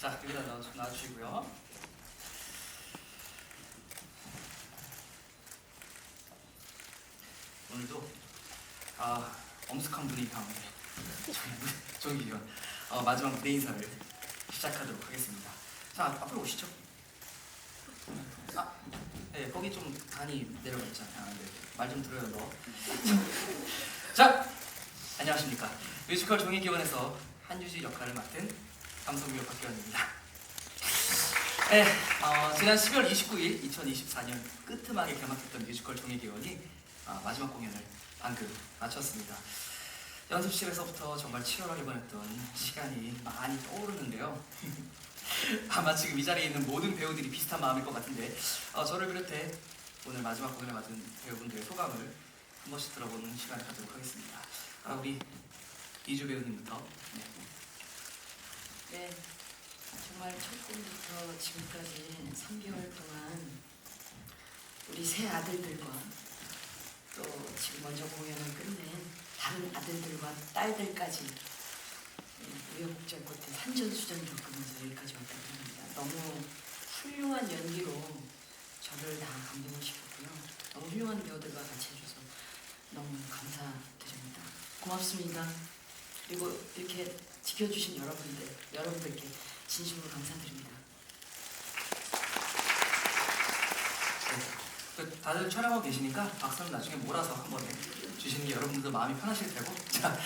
자, 여기다 놔- 놔주시고요. 오늘도 아, 엄숙한 분위기 가운데 저희 조기위원 어, 마지막 무대 인사를 시작하도록 하겠습니다. 자, 앞으로 오시죠. 아, 네, 거기 좀 단이 내려가 있잖아요. 네, 말좀 들어요, 너. 자, 안녕하십니까. 뮤지컬 종이기원에서 한유지 역할을 맡은 감성규 박기원입니다. 네, 어, 지난 12월 29일 2024년 끝음하게 개막했던 뮤지컬 종이기원이 아, 마지막 공연을 방금 마쳤습니다. 연습실에서부터 정말 치열하게 보냈던 시간이 많이 떠오르는데요. 아마 지금 이 자리에 있는 모든 배우들이 비슷한 마음일 것 같은데 어, 저를 비롯해 오늘 마지막 공연을 맡은 배우분들의 소감을 한 번씩 들어보는 시간을 갖도록 하겠습니다. 아, 우리 이주 배우님부터 네. 네, 정말 첫 꿈부터 지금까지 3개월 동안 우리 세 아들들과 또 지금 먼저 공연을 끝낸 다른 아들들과 딸들까지 우여곡절 끝에 산전수전 겪으면서 여기까지 왔다고 합니다. 너무 훌륭한 연기로 저를 다 감동을 시켰고요. 너무 훌륭한 배우들과 같이 해줘서 너무 감사드립니다. 고맙습니다. 그리고 이렇게 지켜주신 여러분들, 여러분들께 진심으로 감사드립니다. 그 다들 촬영하고 계시니까 박수는 나중에 몰아서 한번 주시는 게 여러분들도 마음이 편하실 테고 자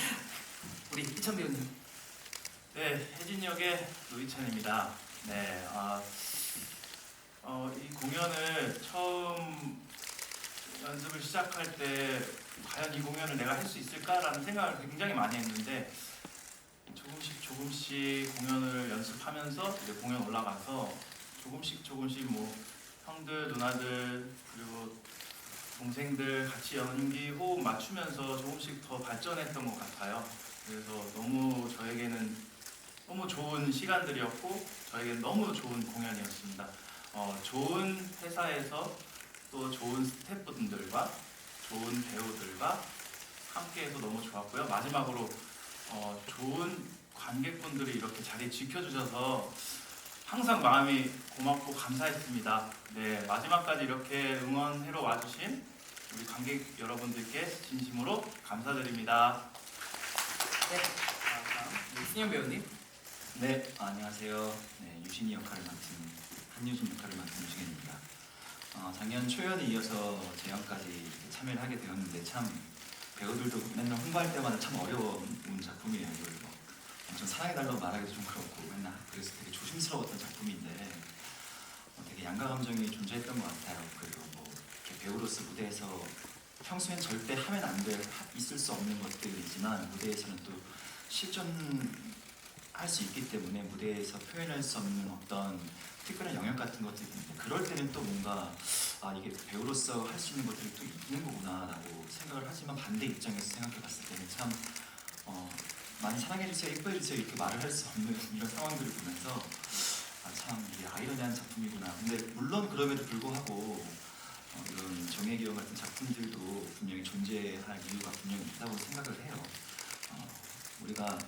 우리 이천 배우님 네, 혜진 역의 노희찬입니다. 네, 아, 어, 이 공연을 처음 연습을 시작할 때 과연 이 공연을 내가 할 수 있을까라는 생각을 굉장히 많이 했는데 조금씩 조금씩 공연을 연습하면서 이제 공연 올라가서 조금씩 조금씩 뭐 형들, 누나들 그리고 동생들 같이 연기 호흡 맞추면서 조금씩 더 발전했던 것 같아요. 그래서 너무 저에게는 너무 좋은 시간들이었고 저에게 너무 좋은 공연이었습니다. 어, 좋은 회사에서 또 좋은 스태프분들과 좋은 배우들과 함께해서 너무 좋았고요. 마지막으로 어, 좋은 관객분들이 이렇게 자리 지켜주셔서 항상 마음이 고맙고 감사했습니다. 네 마지막까지 이렇게 응원하러 와주신 우리 관객 여러분들께 진심으로 감사드립니다. 네 아, 다음 승현 배우님 네, 아, 안녕하세요. 네, 유신이 역할을 맡은 한유진 역할을 맡은 유승현입니다. 어, 작년 초연에 이어서 재연까지 참여를 하게 되었는데 참 배우들도 맨날 홍보할 때마다 참 어려운 작품이에요. 이걸 뭐 엄청 사랑해달라고 말하기도 좀 그렇고 맨날 그래서 되게 조심스러웠던 작품인데 어, 되게 양가 감정이 존재했던 것 같아요. 그리고 뭐 이렇게 배우로서 무대에서 평소엔 절대 하면 안 될, 있을 수 없는 것들이지만 무대에서는 또 실전 할 수 있기 때문에 무대에서 표현할 수 없는 어떤 특별한 영역 같은 것들이 있는데 그럴 때는 또 뭔가 아 이게 배우로서 할 수 있는 것들이 또 있는 거구나라고 생각을 하지만 반대 입장에서 생각해 봤을 때는 참 어, 많이 사랑해 주세요, 예뻐해 주세요 이렇게 말을 할 수 없는 이런 상황들을 보면서 아 참 이게 아이러니한 작품이구나. 근데 물론 그럼에도 불구하고 어, 이런 정혜기영 같은 작품들도 분명히 존재할 이유가 분명히 있다고 생각을 해요. 어, 우리가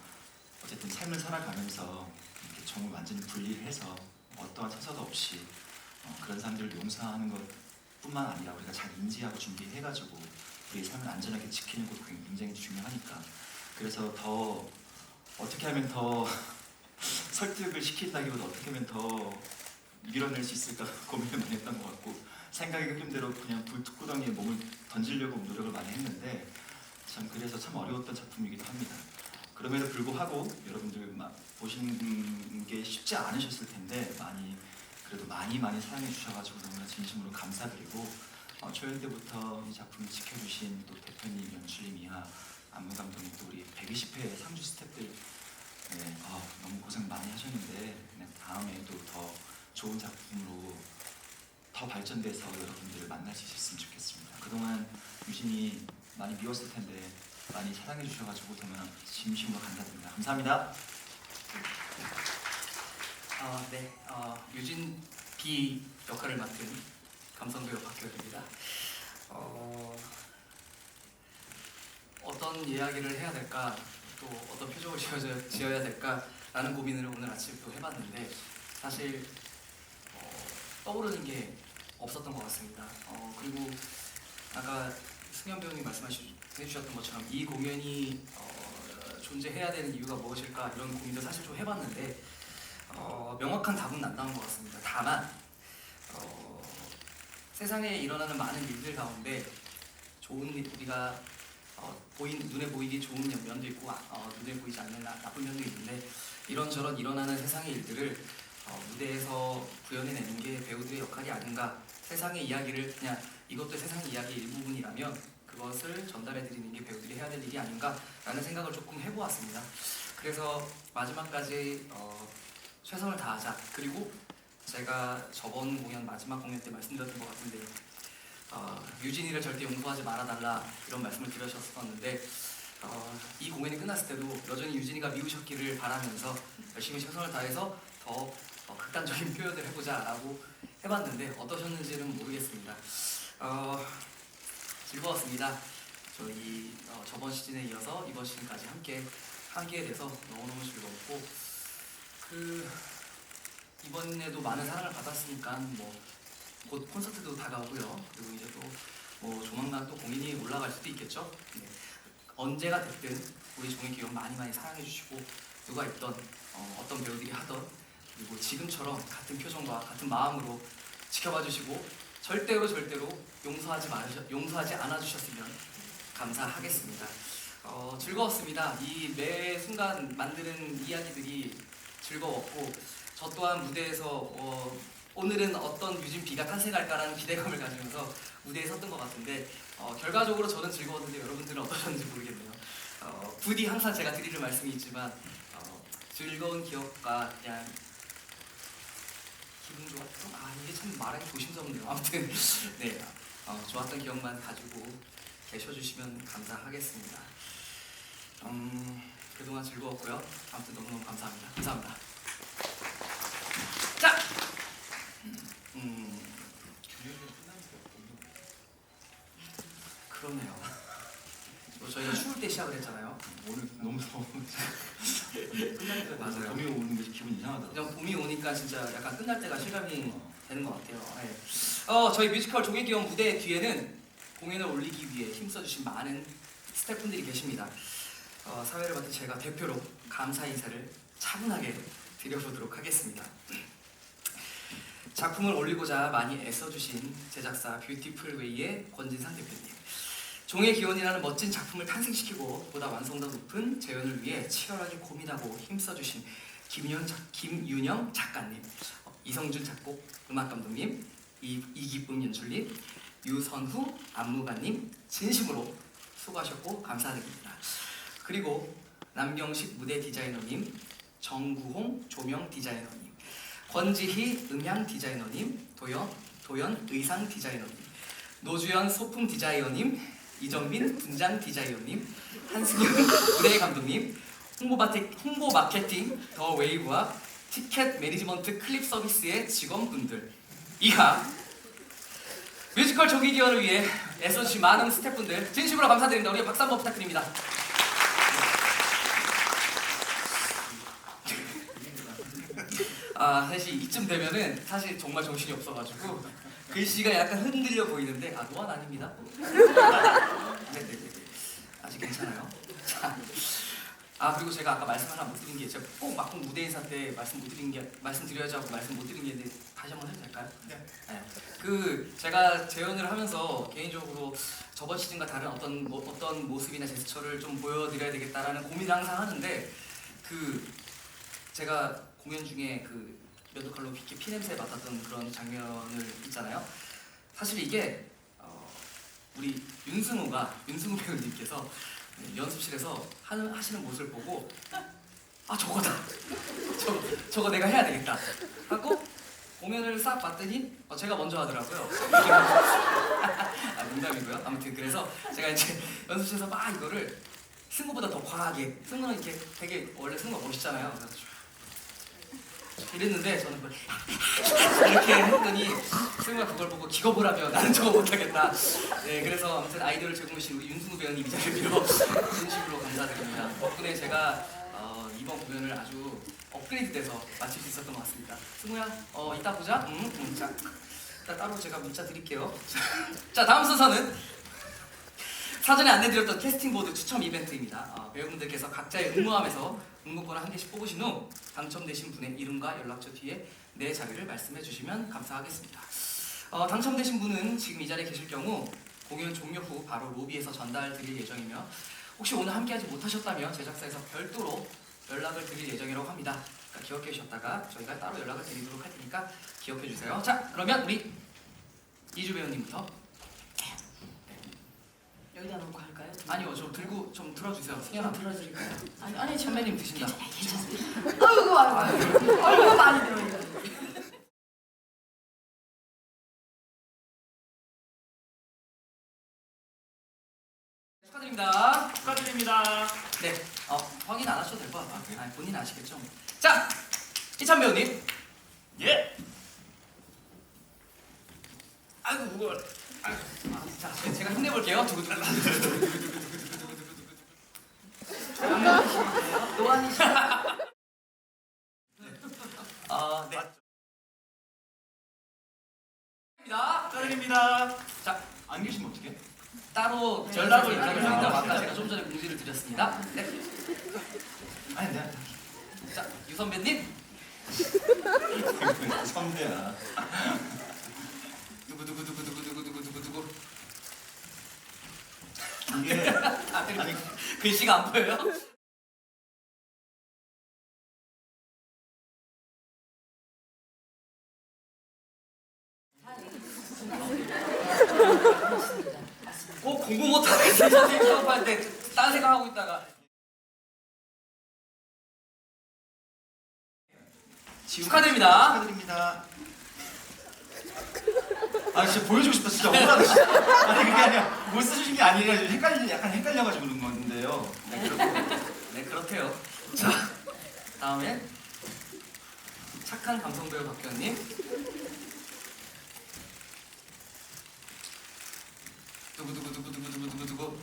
어쨌든 삶을 살아가면서 이렇게 정을 완전히 분리해서 어떠한 처사도 없이 어, 그런 사람들을 용서하는 것뿐만 아니라 우리가 잘 인지하고 준비해가지고 우리의 삶을 안전하게 지키는 것도 굉장히 중요하니까 그래서 더 어떻게 하면 더 설득을 시킨다기보다 어떻게 하면 더 밀어낼 수 있을까 고민을 많이 했던 것 같고 생각의 흐름대로 그냥 불투구덩이에 몸을 던지려고 노력을 많이 했는데 참 그래서 참 어려웠던 작품이기도 합니다. 그럼에도 불구하고 여러분들 막 보시는 게 쉽지 않으셨을 텐데 많이 그래도 많이 많이 사랑해 주셔가지고 너무나 진심으로 감사드리고 어, 초연 때부터 이 작품을 지켜주신 또 대표님, 연출님 이하 안무 감독님 또 우리 120회 상주 스태프들 네, 어, 너무 고생 많이 하셨는데 네, 다음에 또 더 좋은 작품으로 더 발전돼서 여러분들을 만날 수 있었으면 좋겠습니다. 그동안 유진이 많이 미웠을 텐데 많이 사랑해 주셔가지고 정말 진심으로 감사드립니다. 감사합니다. 아, 네 어, 유진 B 역할을 맡은 감성 배우 박기원입니다. 어, 어떤 이야기를 해야 될까 또 어떤 표정을 지어야, 지어야 될까 라는 고민을 오늘 아침에 또 해봤는데 사실 어, 떠오르는 게 없었던 것 같습니다. 어, 그리고 아까 승현 배우님 말씀 해주셨던 것처럼 이 공연이 어, 존재해야 되는 이유가 무엇일까 이런 고민도 사실 좀 해봤는데 어, 명확한 답은 안 나온 것 같습니다. 다만 어, 세상에 일어나는 많은 일들 가운데 좋은 일, 우리가 어, 보인 눈에 보이기 좋은 면도 있고 아, 어, 눈에 보이지 않는 나, 나쁜 면도 있는데 이런저런 일어나는 세상의 일들을 어, 무대에서 구현해내는 게 배우들의 역할이 아닌가 세상의 이야기를 그냥 이것도 세상의 이야기의 일부분이라면 그것을 전달해드리는 게 배우들이 해야 될 일이 아닌가라는 생각을 조금 해보았습니다. 그래서 마지막까지 어, 최선을 다하자. 그리고 제가 저번 공연 마지막 공연 때 말씀드렸던 것 같은데 어, 유진이를 절대 용서하지 말아달라 이런 말씀을 드렸었는데 어, 이 공연이 끝났을 때도 여전히 유진이가 미우셨기를 바라면서 열심히 최선을 다해서 더 어, 극단적인 표현을 해보자라고 해봤는데 어떠셨는지는 모르겠습니다. 어, 즐거웠습니다. 저희 어, 저번 시즌에 이어서 이번 시즌까지 함께 하게 돼서 너무너무 즐거웠고 그 이번에도 많은 사랑을 받았으니까 뭐 곧 콘서트도 다가오고요. 그리고 이제 또뭐 조만간 또 공연이 올라갈 수도 있겠죠. 네. 언제가 됐든 우리 종의 기억 많이 많이 사랑해 주시고 누가 있던 어, 어떤 배우들이 하던 그리고 지금처럼 같은 표정과 같은 마음으로 지켜봐 주시고 절대로 절대로 용서하지 마셔, 용서하지 않아 주셨으면 감사하겠습니다. 어, 즐거웠습니다. 이 매 순간 만드는 이야기들이 즐거웠고 저 또한 무대에서 어, 오늘은 어떤 유진 비가 탄생할까라는 기대감을 가지면서 무대에 섰던 것 같은데 어, 결과적으로 저는 즐거웠는데 여러분들은 어떠셨는지 모르겠네요. 어, 부디 항상 제가 드리는 말씀이 있지만 어, 즐거운 기억과 그냥 기분 좋았던 아 이게 참 말하기 조심스럽네요. 아무튼 네 어, 좋았던 기억만 가지고 계셔주시면 감사하겠습니다. 음, 그동안 즐거웠고요. 아무튼 너무너무 감사합니다. 감사합니다. 자, 음, 그러네요. 뭐 저희가 추울 때 시작을 했잖아요. 오늘 너무 더워. 끝날 때 맞아요. 봄이 오는 게 기분. 그냥 봄이 오니까 진짜 약간 끝날 때가 실감이 되는 것 같아요. 네. 어, 저희 뮤지컬 종의기원 무대 뒤에는 공연을 올리기 위해 힘써주신 많은 스태프분들이 계십니다. 어, 사회를 맡은 제가 대표로 감사 인사를 차분하게 드려보도록 하겠습니다. 작품을 올리고자 많이 애써주신 제작사 뷰티풀 웨이의 권진상 대표님 종의 기원이라는 멋진 작품을 탄생시키고 보다 완성도 높은 재현을 위해 치열하게 고민하고 힘써주신 김윤 작, 김윤영 작가님, 어, 이성준 작곡 음악 감독님, 이, 이기쁨 연출님, 유선후 안무가님 진심으로 수고하셨고 감사드립니다. 그리고 남경식 무대 디자이너님, 정구홍 조명 디자이너님, 권지희 음향 디자이너님, 도연 도연 의상 디자이너님, 노주연 소품 디자이너님, 이정민 분장 디자이너님, 한승현 무대 감독님, 홍보 마케, 홍보 마케팅 더 웨이브와 티켓 매니지먼트 클립 서비스의 직원분들 이하 뮤지컬 조기 기원을 위해 애써주신 많은 스태프분들 진심으로 감사드립니다. 우리 박수 한번 부탁드립니다. 아 사실 이쯤 되면은 사실 정말 정신이 없어가지고 글씨가 약간 흔들려 보이는데 아 노안 아닙니다. 네네네 아직 괜찮아요. 자, 아 그리고 제가 아까 말씀 하나 못 드린 게 제가 꼭 막공 무대 인사 때 말씀 못 드린 게 말씀 드려야지 하고 말씀 못 드린 게 있는데 다시 한번 해도 될까요? 네. 그 제가 재연을 하면서 개인적으로 저번 시즌과 다른 어떤 뭐, 어떤 모습이나 제스처를 좀 보여드려야 되겠다라는 고민을 항상 하는데 그 제가 공연 중에 그 면도칼로 이렇게 피냄새 맡았던 그런 장면을 있잖아요. 사실 이게 어, 우리 윤승우가 윤승우 배우님께서 연습실에서 하는 하시는 모습을 보고 아 저거다 저거 저거 내가 해야 되겠다 하고 공연을 싹 봤더니 어, 제가 먼저 하더라고요. 아, 농담이고요. 아무튼 그래서 제가 이제 연습실에서 막 이거를 승우보다 더 과하게 승우는 이렇게 되게 원래 승우가 멋있잖아요. 그래서 쭉 이랬는데 저는 그걸 이렇게 했더니 승우가 그걸 보고 기겁을 하며 나는 저거 못하겠다. 네, 그래서 아무튼 아이디어를 제공해주신 우리 윤승우 배우님 이 빌어 진심으로 감사드립니다. 덕분에 제가 어, 이번 공연을 아주 업그레이드돼서 마칠 수 있었던 것 같습니다. 승우야, 어, 이따 보자. 응, 응, 자, 따로 제가 문자 드릴게요. 자, 다음 순서는 사전에 안내드렸던 캐스팅보드 추첨 이벤트입니다. 어, 배우분들께서 각자의 응모함에서 응모권을 한 개씩 뽑으신 후 당첨되신 분의 이름과 연락처 뒤에 내 자리를 말씀해 주시면 감사하겠습니다. 어, 당첨되신 분은 지금 이 자리에 계실 경우 공연 종료 후 바로 로비에서 전달 드릴 예정이며 혹시 오늘 함께하지 못하셨다면 제작사에서 별도로 연락을 드릴 예정이라고 합니다. 그러니까 기억해 주셨다가 저희가 따로 연락을 드리도록 할 테니까 기억해 주세요. 자, 그러면 우리 이주 배우님부터 여기다 놓고 할까요? 아니요, 좀 들고 좀 들어주세요. 승현아, 들어드릴까요? 아니 아니 저 선배님 드신다. 괜찮습니다. 아이고 아이고 아이고 많이 들어요. 축하드립니다. 축하드립니다. 네, 어, 확인 안 하셔도 될 것 같아요. 아니, 본인 아시겠죠? 자, 이찬 배우님. 예. 아이고 무거워. 아이고. 아, 자, 제- 제가 힘내볼게요. 두구두구. 노안이 씨. 아, 네. 입니다. 축하드립니다. 안 계시면 어떡해? 따로 네, 네, 네, 드린다고 네. 아까 제가 좀 전에 공지를 드렸습니다. 네. 아니 내가 자, 유 선배님. 선배야. 두구 두구 두구 두구 두구 두구 두구 두구. 이게 아, 아니 글씨가 안 보여요? 맞습니다. 어 공부 못하겠어 때딴 생각하고 있다가 축하드립니다. 축하드립니다. 아 진짜 보여주고 싶다 진짜 억울하다 진짜. 아니 그게 아니라 못 써주신 게 아니라 지금 헷갈리 약간 헷갈려가지고 그런 건데요. 네, 그렇, 네 그렇대요. 자 다음에 착한 감성 배우 박규현님. 두구 두구 두구 두구 두구 두구 두구.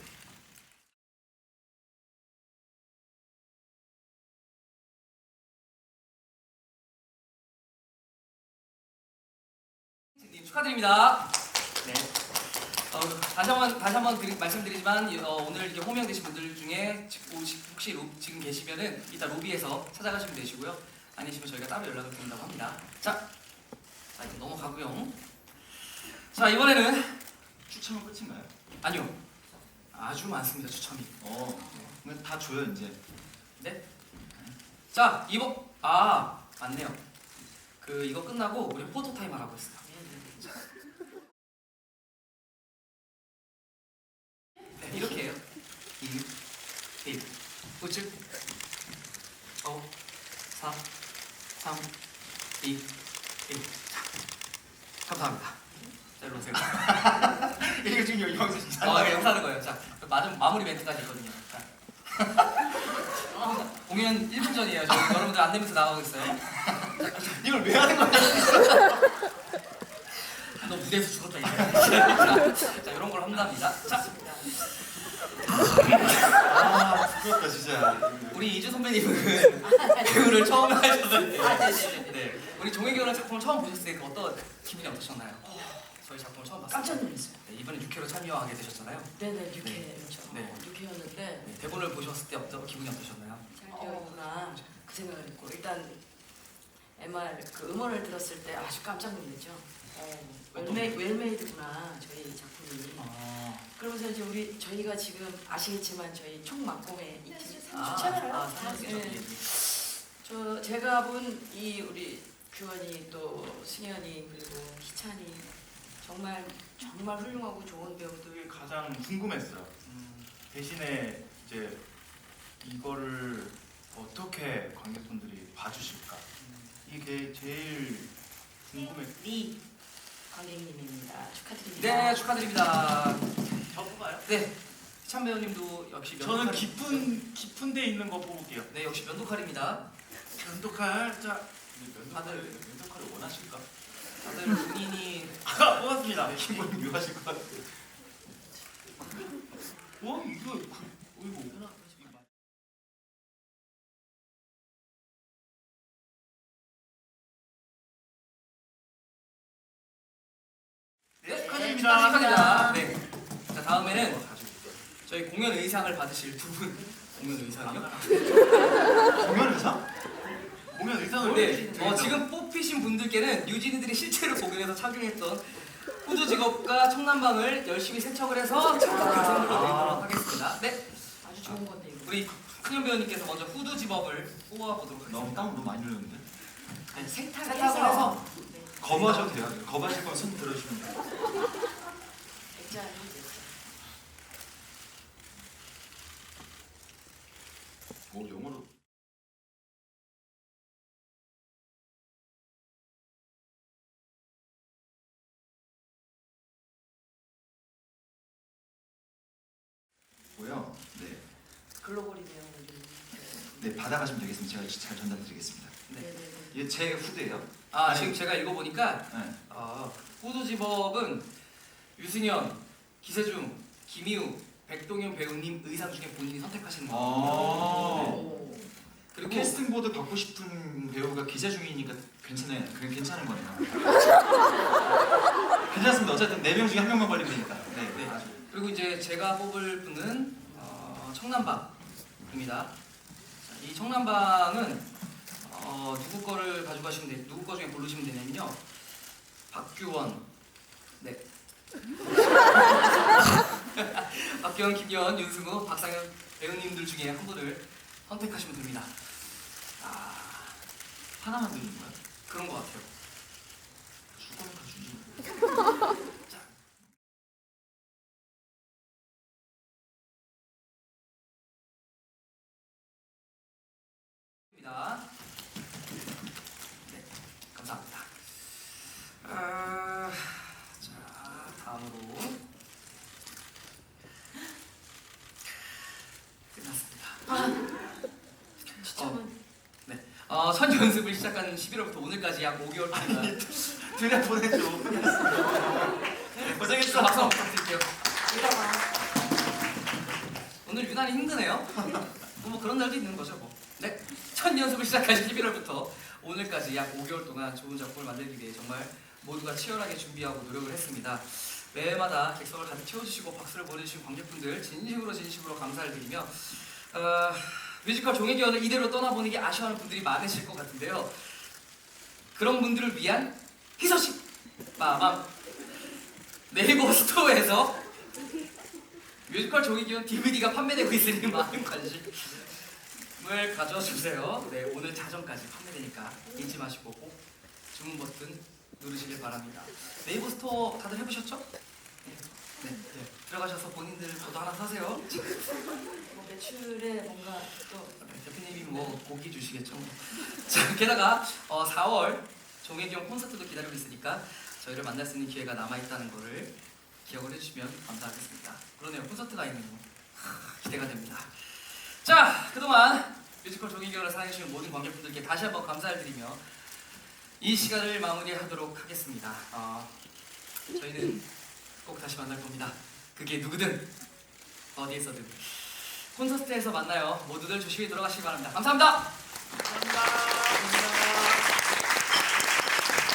축하드립니다. 네. 어, 다시 한번 다시 한번 드리, 말씀드리지만 어, 오늘 이렇게 호명되신 분들 중에 지- 혹시, 혹시 로, 지금 계시면은 이따 로비에서 찾아가시면 되시고요. 아니시면 저희가 따로 연락을 드린다고 합니다. 자, 자 이제 넘어가고요. 자 이번에는 추첨은 끝인가요? 아니요 아주 많습니다 추첨이. 어. 그럼 다 줘요 이제. 자 이번 아 맞네요. 그 이거 끝나고 우리 포토 타임 하라고 했어요. 네, 이렇게 해요. 2, 1, 우측, 5, 4, 3, 2, 1. 자, 감사합니다. 자, 일로 오세요. 이게 지금 여기 여기서 진짜. 아, 네, 영사하는 거예요. 자, 마지막 마무리 멘트까지 있거든요. 자. 공연 1분 전이에요. 저 여러분들 안내면서 나가고 있어요. 이걸 왜 하는 거야? 너 무대에서 죽었다 이제. 자, 이런 걸 한답니다. 자, 아 부끄럽다 진짜. 우리 이주 선배님은 배우를 처음 하셨는데, 아, 네네네. 네, 우리 종횡결혼 작품을 처음 보셨을 때 어떤 기분이 어떠셨나요? 저희 작품을 처음 봤어요. 깜짝 놀랐어요. 네, 이번에 6회로 참여하게 되셨잖아요. 네네 6회였죠. 네. 6회였는데 네, 대본을 보셨을 때 어떤 기분이 어떠셨나요? 잘 되었구나 그 생각을 했고 일단 MR 그 음원을 들었을 때 아주 깜짝 놀랐죠. 어, 웰메, 웰메이드구나 저희 작품이. 아, 그러면서 이제 우리 저희가 지금 아시겠지만 저희 총 막공에 이 팀 아, 30채널 아, 사랑스럽죠. 네. 저 제가 본 이 우리 규원이 또 승현이 그리고 희찬이 정말 정말 훌륭하고 좋은 배우들 가장 궁금했어요. 음, 대신에 이제 이거를 어떻게 관객분들이 봐주실까? 이게 제일 궁금했. 리 관객님입니다. 축하드립니다. 네, 축하드립니다. 저 뽑아요? 네, 희찬 배우님도 역시 저는 면도칼- 깊은 깊은 데 있는 거 뽑을게요. 네, 역시 면도칼입니다. 면도칼 자 다들 멘토카를 원하실까? 다들 본인이 아까 뽑았습니다. 기분 묘하실 것 같아. 어 이거 그, 공연 의상을 받으실 두 분 공연 의상이요? 공연 의상? 공연 의상을 네. 왜 어, 지금 뽑히신 분들께는 유진이들이 실제로 공연에서 착용했던 후드 직업과 청남방을 열심히 세척을 해서 착각을 선물로 드리도록 하겠습니다. 네. 아주 좋은 건데 이거. 우리 큰현 배우님께서 먼저 후드 집업을 뽑아보도록 너무 하겠습니다. 땀 너무 많이 흘렸는데? 아니, 세탁을 세탁을 해서, 해서. 네. 거부하셔도 돼요. 거부하실 거면 손 들어주시면 돼요. 액자 해도 돼요. 오 영어로. 고요. 네, 글로벌이 되어 있는 네 받아가시면 되겠습니다. 제가 잘 전달드리겠습니다. 네. 네네네. 이게 제 후드예요. 아 지금 제가 읽어보니까 네. 아, 후드 집업은 유승현, 기세중, 김희우, 백동현 배우님 의상 중에 본인이 선택하신 거. 어. 오. 그리고 캐스팅 보드 받고 싶은 배우가 기자 중이니까 괜찮아요. 그냥 괜찮은 거네요. 괜찮습니다. 어쨌든 네 명 중에 한 명만 걸리면 되니까. 네, 네. 네. 그리고 이제 제가 뽑을 분은 어, 청남방입니다. 자, 이 청남방은 어, 누구 거를 가져가시면 돼, 누구 거 중에 고르시면 되냐면요. 박규원, 네. 박규원, 김연, 윤승우, 박상현 배우님들 중에 한 분을 선택하시면 됩니다. 아, 하나만 드리는 거야? 그런 것 같아요. 다 주지. 입니다. 네, 감사합니다. 아, 자, 다음으로 끝났습니다. 추첨은 어, 첫 연습을 시작한 11월부터 오늘까지 약 5개월 동안 그냥 보내줘. 고생했어. 박수 한번 부탁드릴게요. 오늘 유난히 힘드네요. 뭐 그런 날도 있는 거죠, 뭐. 네, 첫 연습을 시작한 11월부터 오늘까지 약 5개월 동안 좋은 작품을 만들기 위해 정말 모두가 치열하게 준비하고 노력을 했습니다. 매해마다 객석을 가득 채워주시고 박수를 보내주신 관객분들 진심으로 진심으로 감사를 드리며 어, 뮤지컬 종횡기원을 이대로 떠나보는 게 아쉬워하는 분들이 많으실 것 같은데요. 그런 분들을 위한 희소식 빠밤 네이버 스토어에서 뮤지컬 종이기원 DVD가 판매되고 있으니 많은 관심을 가져주세요. 네, 오늘 자정까지 판매되니까 잊지 마시고 꼭 주문 버튼 누르시길 바랍니다. 네이버 스토어 다들 해보셨죠? 네, 네, 네. 들어가셔서 본인들 저도 하나 사세요. 뭐 매출에 뭔가 또 네, 대표님이 뭐 고기 주시겠죠. 자, 게다가 어, 4월 종혜기원 콘서트도 기다리고 있으니까 저희를 만날 수 있는 기회가 남아 있다는 거를 기억을 해주시면 감사하겠습니다. 그러네요, 콘서트가 있네요. 하, 기대가 됩니다. 자, 그동안 뮤지컬 종혜기원을 사랑해주신 모든 관객분들께 다시 한번 감사를 드리며 이 시간을 마무리하도록 하겠습니다. 어, 저희는 꼭 다시 만날 겁니다. 그게 누구든 어디에서든 콘서트에서 만나요. 모두들 조심히 돌아가시기 바랍니다. 감사합니다. 감사합니다.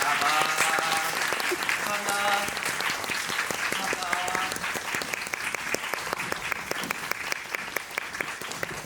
감사합니다. 감사합니다.